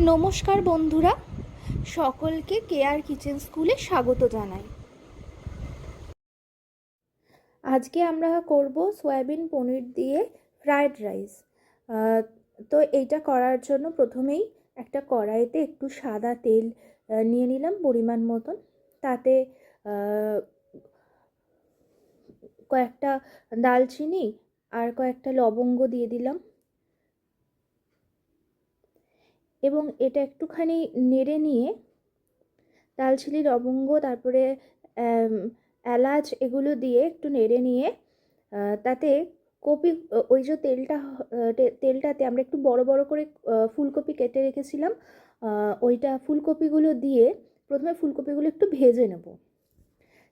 নমস্কার বন্ধুরা, সকলকে কেয়ার কিচেন স্কুলে স্বাগত জানাই। আজকে আমরা করব সয়াবিন পনির দিয়ে ফ্রায়েড রাইস। তো এইটা করার জন্য প্রথমেই একটা কড়াইতে একটু সাদা তেল নিয়ে নিলাম পরিমাণ মতন। তাতে কয়েকটা দালচিনি আর কয়েকটা লবঙ্গ দিয়ে দিলাম। এবং এটা একটুখানি নেড়ে নিয়ে দালচিনি লবঙ্গ তারপরে এলাচ এগুলো দিয়ে একটু নেড়ে নিয়ে তাতে কপি ওই যে তেলটা তেলটাতে আমরা একটু বড় বড় করে ফুলকপি কেটে রেখেছিলাম ওইটা ফুলকপিগুলো দিয়ে প্রথমে ফুলকপিগুলো একটু ভেজে নেব।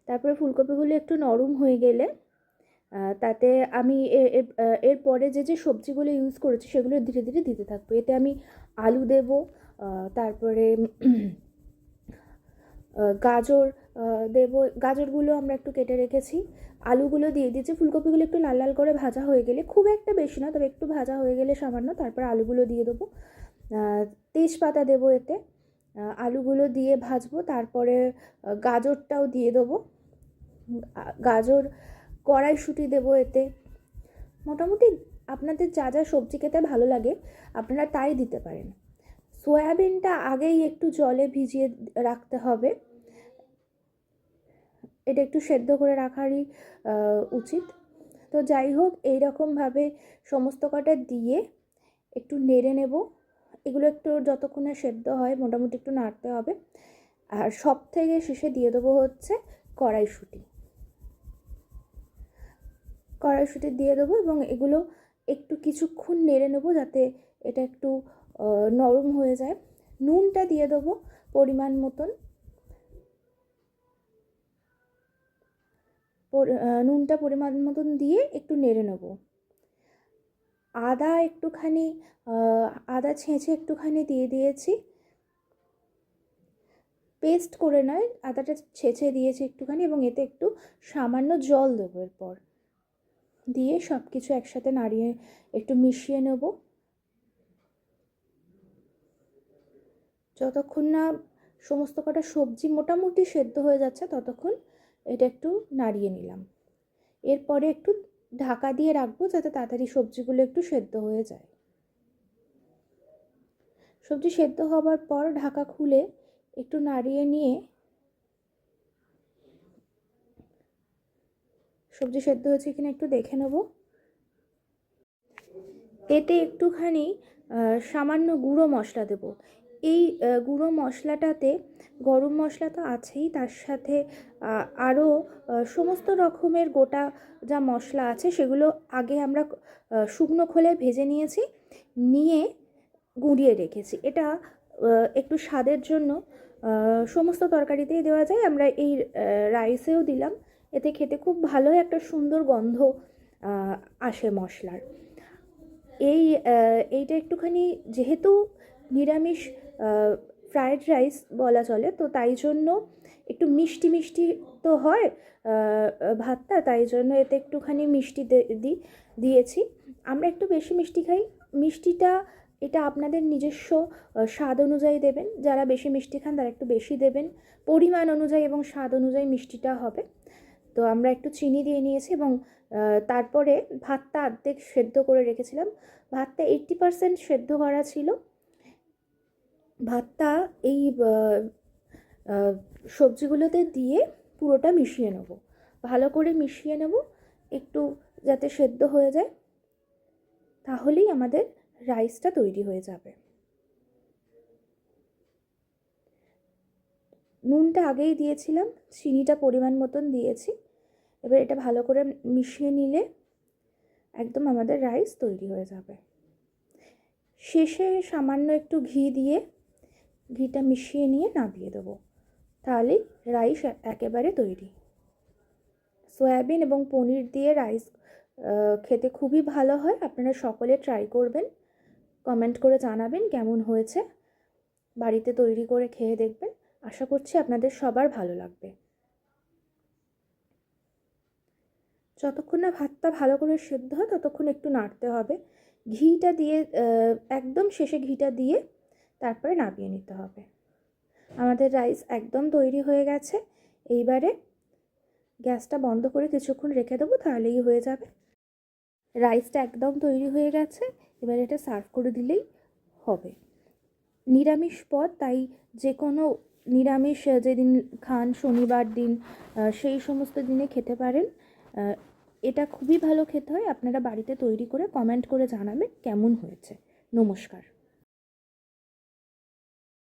তারপরে ফুলকপিগুলো একটু নরম হয়ে গেলে তাতে আমি এ- এ- আহ, এরপরে যে যে সবজিগুলো ইউজ করেছি সেগুলো ধীরে ধীরে দিতে থাকব। এতে আমি আলু দেব তারপরে গাজর দেব। গাজরগুলো আমরা একটু কেটে রেখেছি। আলুগুলো দিয়ে দিয়েছি। ফুলকপিগুলো একটু লাল লাল করে ভাজা হয়ে গেলে খুব একটা বেশি না তবে একটু ভাজা হয়ে গেলে সামান্য তারপর আলুগুলো দিয়ে দেবো। তেজপাতা দেবো এতে। আলুগুলো দিয়ে ভাজবো। তারপরে গাজরটাও দিয়ে দেবো। গাজর কড়াইশুঁটি দেবো এতে। মোটামুটি আপনাদের যা যা সবজি খেতে ভালো লাগে, আপনারা তাই দিতে পারেন। সয়াবিনটা আগেই একটু জলে ভিজিয়ে রাখতে হবে। এটা একটু সেদ্ধ করে রাখারই উচিত। তো যাই হোক, এইরকমভাবে সমস্ত কটা দিয়ে একটু নেড়ে নেব। এগুলো একটু যতক্ষণে সেদ্ধ হয়, মোটামুটি একটু নাড়তে হবে। আর সব থেকে শেষে দিয়ে দেবো হচ্ছে কড়াইশুঁটি। কড়াইশুঁটি দিয়ে দেবো এবং এগুলো একটু কিছুক্ষণ নেড়ে নেব যাতে এটা একটু নরম হয়ে যায়। নুনটা দিয়ে দেবো পরিমাণ মতন। নুনটা পরিমাণ মতন দিয়ে একটু নেড়ে নেব। আদা একটুখানি আদা ছেঁচে একটুখানি দিয়ে দিয়েছি। পেস্ট করে নয়, আদাটা ছেঁচে দিয়েছি একটুখানি এবং এতে একটু সামান্য জল দেবো এরপর। দিয়ে সব কিছু একসাথে নাড়িয়ে একটু মিশিয়ে নেব। যতক্ষণ না সমস্ত কটা সবজি মোটামুটি সেদ্ধ হয়ে যাচ্ছে, ততক্ষণ এটা একটু নাড়িয়ে নিলাম। এরপরে একটু ঢাকা দিয়ে রাখব যাতে তাড়াতাড়ি সবজিগুলো একটু সেদ্ধ হয়ে যায়। সবজি সেদ্ধ হবার পর ঢাকা খুলে একটু নাড়িয়ে নিয়ে সবজি সেদ্ধ হয়েছে কিনা একটু দেখে নেব। এতে একটুখানি সামান্য গুঁড়ো মশলা দেব। এই গুঁড়ো মশলাটাতে, গরম মশলা তো আছেই, তার সাথে আরও সমস্ত রকমের গোটা যা মশলা আছে, সেগুলো আগে আমরা শুকনো খোলে ভেজে নিয়েছি, নিয়ে গুঁড়িয়ে রেখেছি। এটা একটু স্বাদের জন্য সমস্ত তরকারিতেই দেওয়া যায়। আমরা এই রাইসেও দিলাম। এতে খেতে খুব ভালো একটা সুন্দর গন্ধ আসে মশলার। এই এইটা একটুখানি যেহেতু নিরামিষ ফ্রায়েড রাইস বলা চলে, তো তাই জন্য একটু মিষ্টি মিষ্টি তো হয় ভাতটা, তাই জন্য এতে একটুখানি মিষ্টি দে- দি, দিয়েছি। আমরা একটু বেশি মিষ্টি খাই। মিষ্টিটা, এটা আপনাদের নিজস্ব স্বাদ অনুযায়ী দেবেন। যারা বেশি মিষ্টি খান তারা একটু বেশি দেবেন। পরিমাণ অনুযায়ী এবং স্বাদ অনুযায়ী মিষ্টিটা হবে। তো আমরা একটু চিনি দিয়ে নিয়েছি এবং তারপরে ভাতটা অর্ধেক সেদ্ধ করে রেখেছিলাম। ভাতটা এইট্টি পারসেন্ট সেদ্ধ করা ছিল। ভাতটা এই সবজিগুলোতে দিয়ে পুরোটা মিশিয়ে নেব। ভালো করে মিশিয়ে নেব, একটু যাতে সেদ্ধ হয়ে যায়, তাহলেই আমাদের রাইসটা তৈরি হয়ে যাবে। নুনটা আগেই দিয়েছিলাম, চিনিটা পরিমাণ মতন দিয়েছি। এবার এটা ভালো করে মিশিয়ে নিলে একদম আমাদের রাইস তৈরি হয়ে যাবে। শেষে সামান্য একটু ঘি দিয়ে, ঘিটা মিশিয়ে নিয়ে নামিয়ে দেবো। তাহলেই রাইস একেবারে তৈরি। সয়াবিন এবং পনির দিয়ে রাইস খেতে খুবই ভালো হয়। আপনারা সকলে ট্রাই করবেন। কমেন্ট করে জানাবেন কেমন হয়েছে। বাড়িতে তৈরি করে খেয়ে দেখবেন। আশা করছি আপনাদের সবার ভালো লাগবে। যতক্ষণ না ভাতটা ভালো করে সেদ্ধ হয়, ততক্ষণ একটু নাড়তে হবে। ঘিটা দিয়ে একদম শেষে ঘিটা দিয়ে তারপরে নামিয়ে নিতে হবে। আমাদের রাইস একদম তৈরি হয়ে গেছে। এইবারে গ্যাসটা বন্ধ করে কিছুক্ষণ রেখে দেবো, তাহলেই হয়ে যাবে। রাইসটা একদম তৈরি হয়ে গেছে। এবার এটা সার্ভ করে দিলেই হবে। নিরামিষ পদ, তাই যে কোনো নিরামিষ যেদিন খান শনিবার দিন সেই সমস্ত দিনে খেতে পারেন। এটা খুবই ভালো খেতে হয়। আপনারা বাড়িতে তৈরি করে কমেন্ট করে জানাবেন কেমন হয়েছে। নমস্কার।